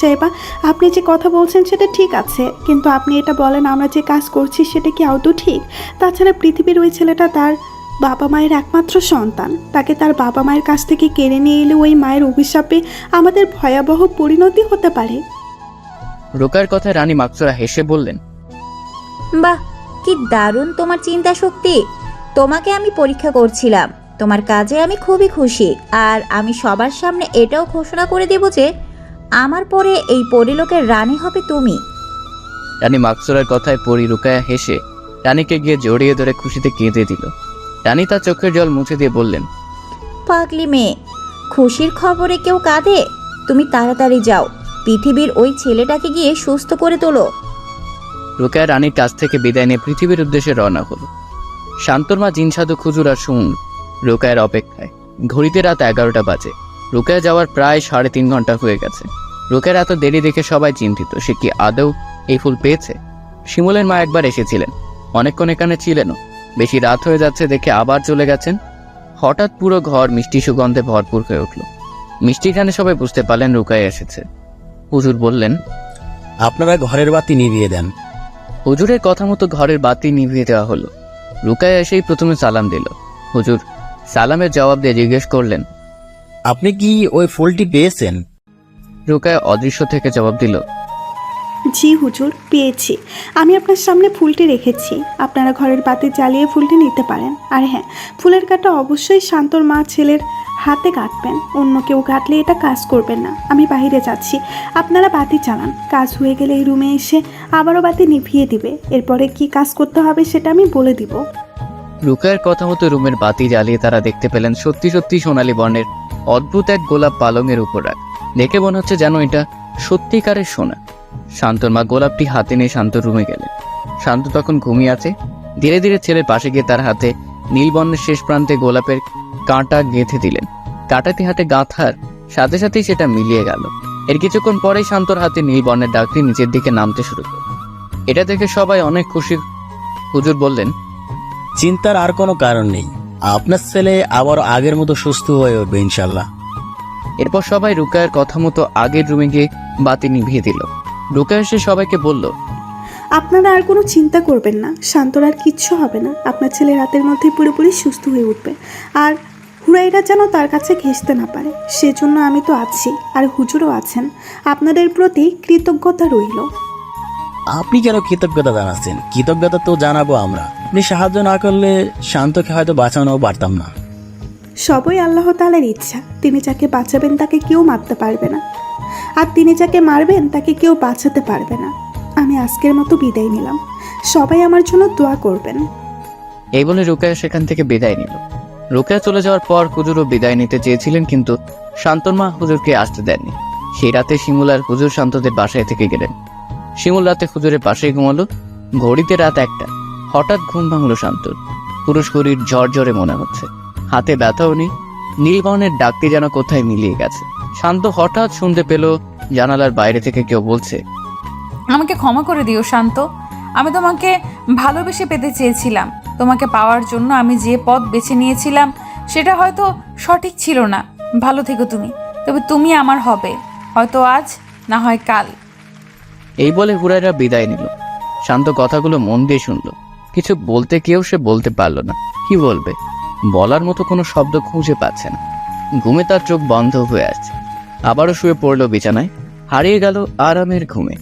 সাহেবা আপনি যে কথা বলছেন সেটা ঠিক আছে কিন্তু আপনি এটা বলেন আমরা যে কাজ করছি সেটা কি আদৌ ঠিক? তাছাড়া পৃথিবীর ওই ছেলেটা তার বাবা মায়ের একমাত্র সন্তান। তাকে তার বাবা মায়ের কাছ থেকে কেড়ে নিয়ে এলে ওই মায়ের অভিশাপে আমাদের ভয়াবহ পরিণতি হতে পারে। রোকার কথা রানী মাকসুরা হেসে বললেন বাহ কি দারুণ তোমার চিন্তা শক্তি। তোমাকে আমি পরীক্ষা করছিলাম। তোমার কাজে আমি খুবই খুশি আর আমি সবার সামনে এটাও ঘোষণা করে দেব যে আমার পরে এই পরিলোকের রানী হবে তুমি। রানী মাকসুরার কথায় পরি রুকায়া হেসে রানীকে গিয়ে জড়িয়ে ধরে খুশিতে কেঁদে দিল। রানী তার চোখের জল মুছে দিয়ে বললেন পাগলি মেয়ে খুশির খবরে কেউ কাঁদে? তুমি তাড়াতাড়ি যাও পৃথিবীর ওই ছেলেটাকে গিয়ে সুস্থ করে তোলো। রুকায়া রানীর কাছ থেকে বিদায় নিয়ে পৃথিবীর উদ্দেশ্যে রওনা হলো। শান্তর মা জিন সাধু খুজুর আর সুমন রুকায়ের অপেক্ষায়। ঘড়িতে রাত এগারোটা বাজে। রুকায়া যাওয়ার প্রায় সাড়ে তিন ঘণ্টা হয়ে গেছে। রুকায়ের এত দেরি দেখে সবাই চিন্তিত সে কি আদৌ এই ফুল পেয়েছে? শিমুলের মা একবার এসেছিলেন। অনেকক্ষণ এখানে ছিলেনও। বেশি রাত হয়ে যাচ্ছে দেখে আবার চলে গেছেন। হঠাৎ পুরো ঘর মিষ্টি সুগন্ধে ভরপুর হয়ে উঠল। মিষ্টিখানে সবাই বুঝতে পারলেন রুকায় এসেছে। হুজুর বললেন আপনারা ঘরের বাতি নিভিয়ে দেন। হুজুরের কথা মতো ঘরের বাতি নিভিয়ে দেওয়া হলো। রুকায় এসেই প্রথমে সালাম দিল। হুজুর সালামের জবাব দিয়ে জিজ্ঞেস করলেন আপনি কি ওই ফুলটি পেয়েছেন? রুকায় অদৃশ্য থেকে জবাব দিল জি হুজুর পেয়েছি। আমি আপনার সামনে ফুলটি রেখেছি। আপনারা ঘরের বাতি জ্বালিয়ে ফুলটি নিতে পারেন। আর হ্যাঁ ফুলের কাটা অবশ্যই শান্তর মা ছেলের হাতে কাটবেন। অন্য কেউ কাটলে এটা কাজ করবেন না। আমি বাইরে যাচ্ছি। আপনারা বাতি চালান। কাজ হয়ে গেলে এই রুমে এসে আবারও বাতি নিভিয়ে দিবে। এরপরে কি কাজ করতে হবে সেটা আমি বলে দিব। রুকায়ের কথা মতো রুমের বাতি জ্বালিয়ে তারা দেখতে পেলেন সত্যি সত্যি সোনালী বর্ণের অদ্ভুত এক গোলাপ পালঙের উপর রাখ দেখে মনে হচ্ছে যেন এটা সত্যিকারের সোনা। শান্তর মা গোলাপটি হাতে নিয়ে শান্তর রুমে গেলেন শান্ত তখন ঘুমিয়ে আছে। ধীরে ধীরে ছেলের পাশে গিয়ে তার হাতে নীলবর্ণের শেষ প্রান্তে গোলাপের কাঁটা গেঁথে দিলেন। কাঁটাতে হাতে গাঁথার সাথে সাথেই সেটা মিলিয়ে গেল। এর কিছুক্ষণ পরেই শান্তর হাতে নীলবর্ণের ডাকটি নিচের দিকে নামতে শুরু করল। এটা দেখে সবাই অনেক খুশি। হুজুর বললেন, চিন্তার আর কোনো কারণ নেই। আপনার ছেলে আবার আগের মতো সুস্থ হয়ে উঠবে, ইনশাল্লাহ। এরপর সবাই রুকায়ের কথা মতো আগের রুমে গিয়ে বাতি নিভিয়ে দিল। রুকায় এসে সবাইকে বলল আপনারা আর কোনো চিন্তা করবেন না শান্তর আর কিচ্ছু হবে না। আপনার ছেলে রাতের মধ্যে পুরোপুরি সুস্থ হয়ে উঠবে। আর হুরাইরা যেন তার কাছে ঘেঁষতে না পারে সেজন্য আমি তো আছি আর হুজুরও আছেন। আপনাদের প্রতি কৃতজ্ঞতা রইল। আপনি কেন কৃতজ্ঞতা জানাচ্ছেন? কৃতজ্ঞতা তো জানাব আমরা। আপনি সাহায্য না করলে শান্তকে হয়তো বাঁচানো পারতাম না। সবই আল্লাহ তালার ইচ্ছা। তিনি যাকে বাঁচাবেন তাকে কেউ মারতে পারবে না। আর তিনি যাকে মারবেন তাকে কেউ বাঁচাতে পারবে না। আমি আজকের মতো বিদায় নিলাম। সবাই আমার জন্য দোয়া করবেন। এই বলে রুকায়া সেখান থেকে বিদায় নিল। রুকায়া চলে যাওয়ার পর হুজুরও বিদায় নিতে চেয়েছিলেন কিন্তু শান্তনমা হুজুরকে আসতে দেননি। সেই রাতে শিমুল আর হুজুর শান্তদের বাসায় থেকে গেলেন। শিমুল রাতে হুজুরের পাশেই ঘুমালো। ঘড়িতে রাত একটা। হঠাৎ ঘুম ভাঙলো শান্তর। পুরো শরীর জ্বর জ্বরে মনে হচ্ছে। হাতে ব্যথাও নেই। নীলবর্ণের ডাকতে যেন কোথায় মিলিয়ে গেছে। শান্ত হঠাৎ শুনতে পেল জানালার বাইরে থেকে কেউ বলছে আমাকে ক্ষমা করে দিও শান্ত। আমি তোমাকে ভালোবেসে পেতে চেয়েছিলাম। তোমাকে পাওয়ার জন্য আমি যে পথ বেছে নিয়েছিলাম সেটা হয়তো সঠিক ছিল না। ভালো থেকো তুমি। তবে তুমি আমার হবে। হয়তো আজ না হয় কাল। এই বলে হুরাইরা বিদায় নিল। শান্ত কথাগুলো মন দিয়ে শুনল। কিছু বলতে কেউ সে বলতে পারল না। কি বলবে? বলার মতো কোনো শব্দ খুঁজে পাচ্ছে না। ঘুমে তার চোখ বন্ধ হয়ে আছে। আবারও শুয়ে পড়ল বিছানায়। হারিয়ে গেল আরামের ঘুমে।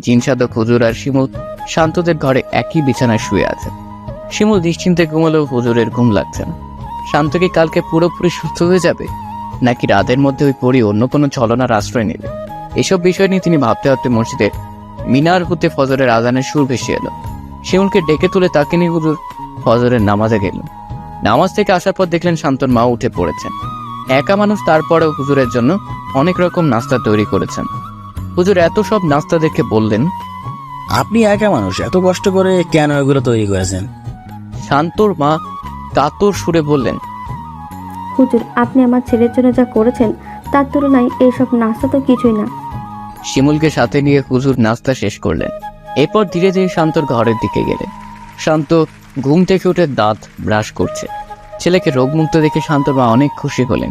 জিনসাদক হুজুর আর শিমুল শান্তদের ঘরে একই বিছানায় শুয়ে আছে। শিমুল নিশ্চিন্তে ঘুমালেও হুজুরের ঘুম লাগছে না। শান্ত কি কালকে পুরোপুরি সুস্থ হয়ে যাবে? নাকি রাতের মধ্যে ওই পরি অন্য কোনো ছলনার আশ্রয় নেবে? এসব বিষয় নিয়ে তিনি ভাবতে ভাবতে মসজিদের মিনার হতে ফজরের আজানের সুর ভেসে এলো। শিমুলকে ডেকে তুলে তাকে নিয়ে হুজুর ফজরের নামাজে গেল নামাজ থেকে আসার পর দেখলেন শান্তর মা উঠে পড়েছেন। একা মানুষ তারপরেও হুজুরের জন্য অনেক রকম নাস্তা তৈরি করেছেন। হুজুর এত সব নাস্তা দেখে বললেন আপনি একা মানুষ এত কষ্ট করে কেন এগুলো তৈরি করেছেন? শান্তর মা কাতর সুরে বললেন হুজুর আপনি আমার ছেলের জন্য যা করেছেন তার তুলনায় এইসব নাস্তা তো কিছুই না। শিমুলকে সাথে নিয়ে হুজুর নাস্তা শেষ করলেন। এরপর ধীরে ধীরে শান্তর ঘরের দিকে গেলেন। শান্ত ঘুম থেকে উঠে দাঁত ব্রাশ করছে। ছেলেকে রোগমুক্ত দেখে শান্তর মা অনেক খুশি হলেন।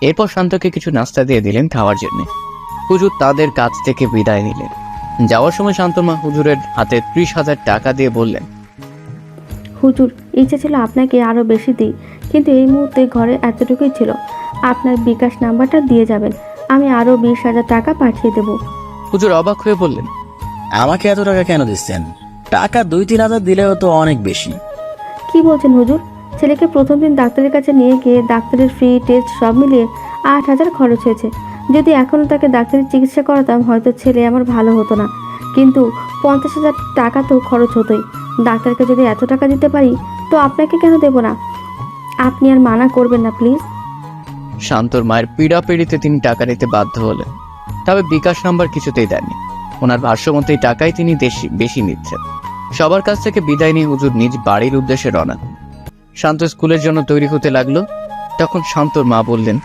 এরপর শান্তকে কিছু নাস্তা দিয়ে দিলেন খাওয়ার জন্য। হুজুর তাদের কাছ থেকে বিদায় নিলেন। যাওয়ার সময় শান্তমা হুজুরের হাতে ত্রিশ হাজার টাকা দিয়ে বললেন হুজুর ইচ্ছে ছিল আপনাকে আরও বেশি দিই কিন্তু এই মুহূর্তে ঘরে এতটুকুই ছিল। আপনার বিকাশ নাম্বারটা দিয়ে যাবেন আমি আরও বিশ হাজার টাকা পাঠিয়ে দেবো। হুজুর অবাক হয়ে বললেন আমাকে এত টাকা কেন দিচ্ছেন? টাকা দুই তিন হাজার দিলেও তো অনেক বেশি। কি বলছেন হুজুর? ছেলেকে প্রথম দিন ডাক্তারের কাছে নিয়ে গিয়ে ডাক্তারের ফ্রি টেস্ট সব মিলিয়ে আট হাজার খরচ হয়েছে। যদি এখনও তাকে ডাক্তারের চিকিৎসা করাতাম হয়তো ছেলে আমার ভালো হতো না। কিন্তু পঞ্চাশ হাজার টাকা তো খরচ হতোই। ডাক্তারকে যদি এত টাকা দিতে পারি তো আপনাকে কেন দেবো না? আপনি আর মানা করবেন না প্লিজ শান্তর মায়ের পীড়া পিড়াপিড়িতে তিনি টাকা নিতে বাধ্য হলেন। তবে বিকাশ নাম্বার কিছুতেই দেননি। ওনার ভাষ্যমতো টাকাই তিনি বেশি নিচ্ছেন। সবার কাছ থেকে বিদায় নিয়ে হুজুর নিজ বাড়ির উদ্দেশ্যে রওনা শান্ত স্কুলের জন্য তৈরি হতে লাগল। তখন শান্তর মা বললেন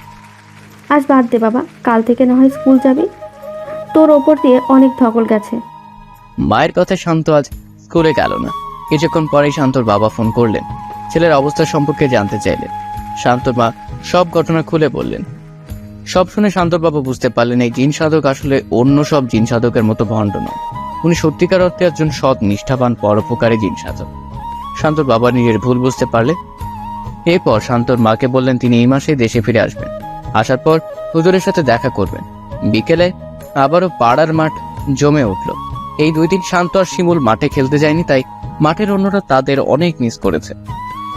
আজ বাদ দে বাবা কাল থেকে না হয় স্কুল যাবি। তোর ওপর দিয়ে অনেক ধকল গেছে। মায়ের কথা শান্ত আজ স্কুলে গেল না। কিছুক্ষণ পরেই শান্তর বাবা ফোন করলেন। ছেলের অবস্থা সম্পর্কে জানতে চাইলেন। শান্তর মা সব ঘটনা খুলে বললেন। সব শুনে শান্তর বাবা বুঝতে পারলেন এই জিন সাধক আসলে অন্য সব জিন সাধকের মতো ভণ্ড নয়। উনি সত্যিকার অর্থে একজন সৎ, নিষ্ঠাবান, পরোপকারী জিন সাধক। শান্তর বাবা নিজের ভুল বুঝতে পারলে। এরপর শান্তর মাকে বললেন, তিনি এই মাসেই দেশে ফিরে আসবেন। আসার পর হুজুরের সাথে দেখা করবেন। বিকেলে আবারও পাড়ার মাঠ জমে উঠল। এই দুই দিন শান্ত আর শিমুল মাঠে খেলতে যায়নি, তাই মাঠের অন্যরা তাদের অনেক মিস করেছে।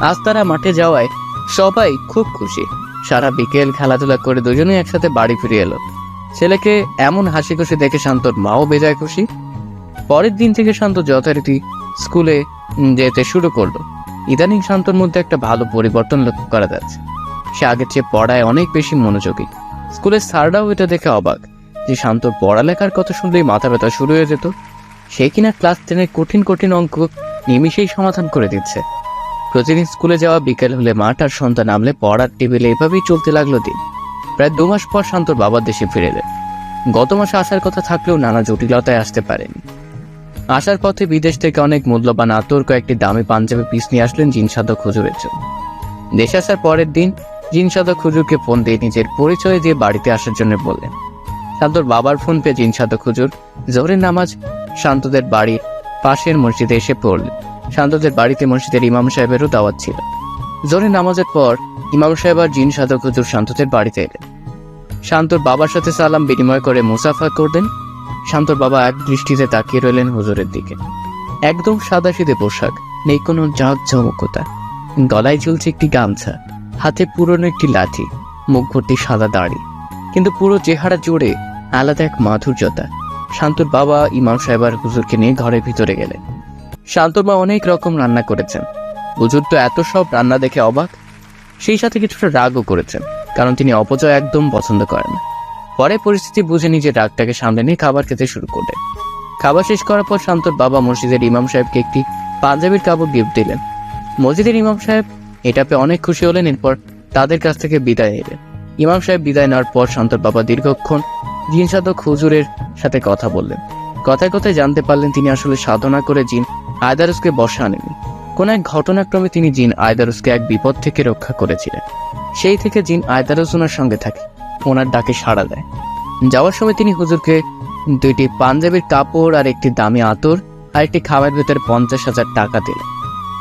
আজ তারা মাঠে যাওয়ায় সবাই খুব খুশি। সারা বিকেল খেলাধুলা করে দুজনেই একসাথে বাড়ি ফিরে এলো। ছেলেকে এমন হাসি খুশি দেখে শান্তর মাও বেজায় খুশি। পরের দিন থেকে শান্ত যথারীতি স্কুলে যেতে শুরু করল। ইদানিং শান্তর মধ্যে একটা ভালো পরিবর্তন লক্ষ্য করা যাচ্ছে। সে আগের চেয়ে পড়ায় অনেক বেশি মনোযোগী। স্কুলের স্যাররাও এটা দেখে অবাক যে শান্তর পড়ালেখার কথা শুনলেই মাথা ব্যথা শুরু হয়ে যেত। সে কিনা ক্লাস টেনের কঠিন কঠিন অঙ্ক নিমিষেই সমাধান করে দিচ্ছে। প্রতিদিন স্কুলে যাওয়া বিকেল হলে মাঠ আর সন্ধ্যা নামলে পড়ার টেবিলে এভাবেই চলতে লাগল দিন। প্রায় দু মাস পর শান্তর বাবার দেশে ফিরে এলেন। গত মাসে আসার কথা থাকলেও নানা জটিলতায় আসতে পারেনি। আসার পথে বিদেশ থেকে অনেক মূল্যবান আতর কয়েকটি দামি পাঞ্জাবি পিস নিয়ে আসলেন জিন সাধক হুজুরের জন্য। দেশে আসার পরের দিন জিন সাধক হুজুরকে ফোন দিয়ে নিজের পরিচয় দিয়ে বাড়িতে আসার জন্য বললেন। শান্তর বাবার ফোন পেয়ে জিন সাধক হুজুর জোহরের নামাজ শান্তদের বাড়ির পাশের মসজিদে এসে পড়লেন। শান্তদের বাড়িতে মসজিদের ইমাম সাহেবেরও দাওয়াত ছিল। জোহরের নামাজের পর ইমাম সাহেব আর জিন সাধক হুজুর শান্তদের বাড়িতে এলেন। শান্তর বাবার সাথে সালাম বিনিময় করে মুসাফা করলেন শান্তর বাবা এক দৃষ্টিতে তাকিয়ে রইলেন হুজুরের দিকে। একদম সাদা সিধে পোশাক, নেই কোনো জমকতা গলায় ঝুলছে একটি গামছা, হাতে পুরনো একটি লাঠি, মুখ ভর্তি সাদা দাড়ি। কিন্তু পুরো চেহারা জুড়ে আলাদা এক মাধুর্যতা। শান্তর বাবা, ইমাম সাহেব আর হুজুরকে নিয়ে ঘরের ভিতরে গেলেন। শান্তর মা অনেক রকম রান্না করেছেন। হুজুর তো এত সব রান্না দেখে অবাক। সেই সাথে কিছুটা রাগও করেছেন, কারণ তিনি অপচয় একদম পছন্দ করেন পরে পরিস্থিতি বুঝে নিজের রাগটাকে সামনে নিয়ে খাবার খেতে শুরু করলেন। খাবার শেষ করার পর শান্তর বাবা মসজিদের ইমাম সাহেবকে একটি পাঞ্জাবির কাপড় গিফট দিলেন। মসজিদের ইমাম সাহেব এটা পেয়ে অনেক খুশি হলেন, এরপর তাদের কাছ থেকে বিদায় নিলেন। ইমাম সাহেব বিদায় নেওয়ার পর শান্তর বাবা দীর্ঘক্ষণ জিন সাধক হুজুরের সাথে কথা বললেন। কথায় কথায় জানতে পারলেন তিনি আসলে সাধনা করে জিন আয়দারুসকে বসা আনেননি। কোন এক ঘটনাক্রমে তিনি জিন আয়দারুসকে এক বিপদ থেকে রক্ষা করেছিলেন। সেই থেকে জিন আয়দারুস ওনার সঙ্গে থাকে। ওনার ডাকে সাড়া দেয়। যাওয়ার সময় তিনি হুজুরকে দুইটি পাঞ্জাবির কাপড় আর একটি দামি আতর আর একটি খামের ভেতর পঞ্চাশ হাজার টাকা দিলেন।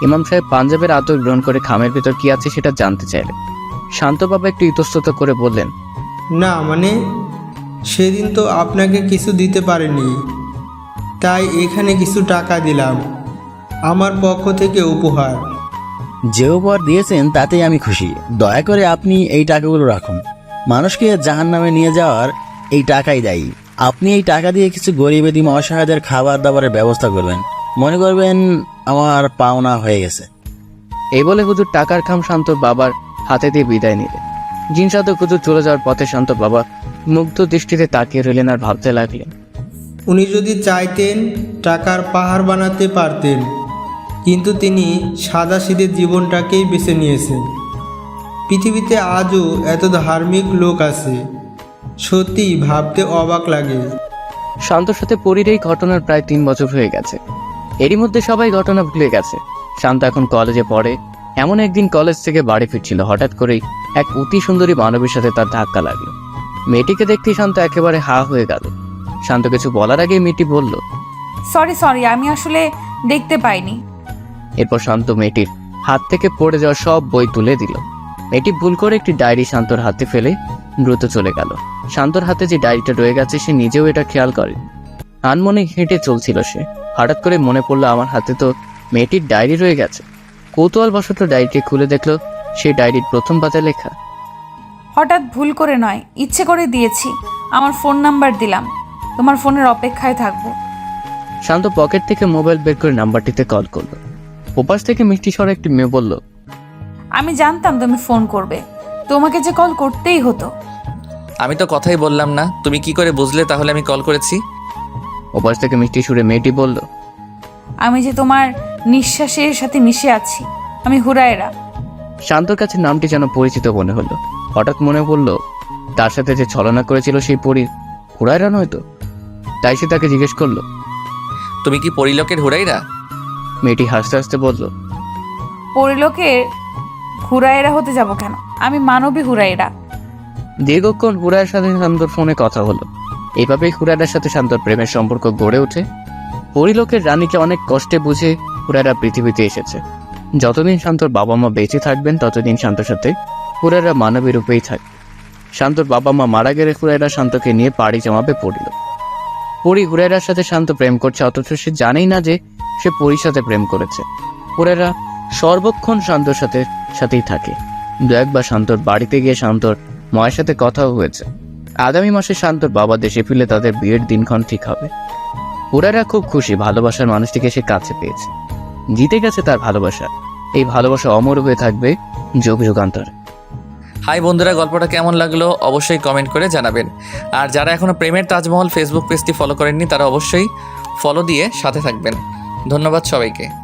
ইমাম সাহেব পাঞ্জাবের আতর গ্রহণ করে খামের ভেতর কি আছে সেটা জানতে চাইলেন। শান্ত বাবা একটু ইতস্তত করে বললেন, না মানে সেদিন তো আপনাকে কিছু দিতে পারেনি। তাই এখানে কিছু টাকা দিলাম। আমার পক্ষ থেকে উপহার। যে উপহার দিয়েছেন তাতেই আমি খুশি। দয়া করে আপনি এই টাকাগুলো রাখুন। মানুষকে জাহান নামে নিয়ে যাওয়ার এই টাকাই দায়ী। আপনি এই টাকা দিয়ে কিছু গরিব এদিম অসহায়দের খাবার দাবারের ব্যবস্থা করবেন। মনে করবেন আমার পাওনা হয়ে গেছে। এই বলে হুজুর টাকার খাম শান্ত বাবার হাতে দিয়ে বিদায় নিলেন। জিন সাধক হুজুর চলে যাওয়ার পথে শান্ত বাবা মুগ্ধ দৃষ্টিতে তাকিয়ে রইলেন আর ভাবতে লাগলেন। উনি যদি চাইতেন টাকার পাহাড় বানাতে পারতেন। কিন্তু তিনি সাদা সিধে জীবনটাকেই বেছে নিয়েছেন। পৃথিবীতে আজও এত ধার্মিক লোক আছে সত্যি ভাবতে অবাক লাগে। শান্তর সাথে পরীর এই ঘটনার প্রায় তিন বছর হয়ে গেছে। এরই মধ্যে সবাই ঘটনা ভুলে গেছে। শান্ত এখন কলেজে পড়ে। এমন একদিন কলেজ থেকে বাড়ি ফিরছিল। হঠাৎ করেই এক অতি সুন্দরী মানবীর সাথে তার ধাক্কা লাগল। মেয়েটিকে দেখতেই শান্ত একেবারে হা হয়ে গেল। শান্ত কিছু বলার আগেই মেয়েটি বলল সরি সরি আমি আসলে দেখতে পাইনি। এরপর শান্ত মেয়েটির হাত থেকে পড়ে যাওয়া সব বই তুলে দিল। মেয়েটি ভুল করে একটি ডায়েরি শান্তর হাতে ফেলে দ্রুত চলে গেল। শান্তর হাতে যে ডায়েরিটা রয়ে গেছে সে নিজেও এটা খেয়াল করে। আনমনে হেঁটে চলছিল সে। হঠাৎ করে মনে পড়ল আমার হাতে তো মেয়েটির ডায়েরি রয়ে গেছে। কৌতূহল বশত ডায়েরিটি খুলে দেখল সেই ডায়েরির প্রথম পাতায় লেখা হঠাৎ ভুল করে নয় ইচ্ছে করে দিয়েছি। আমার ফোন নাম্বার দিলাম। তোমার ফোনের অপেক্ষায় থাকব। শান্ত পকেট থেকে মোবাইল বের করে নাম্বারটিতে কল করল। ওপাশ থেকে মিষ্টি স্বরে একটি মেয়ে বলল আমি জানতাম তুমি ফোন করবে। তোমাকে যে কল করতেই হতো। আমি তো কথাই বললাম না। তুমি কি করে বুঝলে তাহলে আমি কল করেছি? ওপাশ থেকে মিষ্টি সুরে মেয়েটি বলল আমি যে তোমার নিঃশ্বাসের সাথে মিশে আছি আমি হুরায়রা। শান্তর কাছে নামটি যেন পরিচিত মনে হলো। হঠাৎ মনে পড়ল তার সাথে যে ছলনা করেছিল সেই পরী হুড়ায়রা নয়তো তাই সে তাকে জিজ্ঞেস করল তুমি কি পরিলোকের হুড়াইরা মেয়েটি হাসতে হাসতে বলল পরিলোকের হুরায়রা হতে যাব কেন? আমি মানবী হুরায়রা দীর্ঘক্ষণ হুড়ায়ের সাথে শান্তর ফোনে কথা হলো। এইভাবেই হুড়ায়রার সাথে শান্তর প্রেমের সম্পর্ক গড়ে ওঠে। পরিলোকের রানীকে অনেক কষ্টে বুঝে হুড়ায়রা পৃথিবীতে এসেছে। যতদিন শান্তর বাবা মা বেঁচে থাকবেন ততদিন শান্তর সাথে হুড়ায়রা মানবী রূপেই থাকবে। শান্তর বাবা মা মারা গেলে হুড়ায়রা শান্তকে নিয়ে পাড়ি জমাবে পড়িল পরি হুড়ায়রার সাথে শান্ত প্রেম করছে অথচ সে জানেই না যে সে পরির সাথে প্রেম করেছে। হুড়ায়রা সর্বক্ষণ শান্তর সাথে, সাথেই থাকে। দু একবার শান্তর বাড়িতে গিয়ে শান্তর মায়ের সাথে কথাও হয়েছে। আগামী মাসে শান্তর বাবা দেশে ফিরলে তাদের বিয়ের দিনক্ষণ ঠিক হবে। হুড়ায়রা খুব খুশি, ভালোবাসার মানুষটিকে সে কাছে পেয়েছে। জিতে গেছে তার ভালোবাসা। এই ভালোবাসা অমর হয়ে থাকবে যোগ যুগান্তর। হাই বন্ধুরা, গল্পটা কেমন লাগল অবশ্যই কমেন্ট করে জানাবেন। আর যারা এখনও প্রেমের তাজমহল ফেসবুক পেজটি ফলো করেননি, তারা অবশ্যই ফলো দিয়ে সাথে থাকবেন। ধন্যবাদ সবাইকে।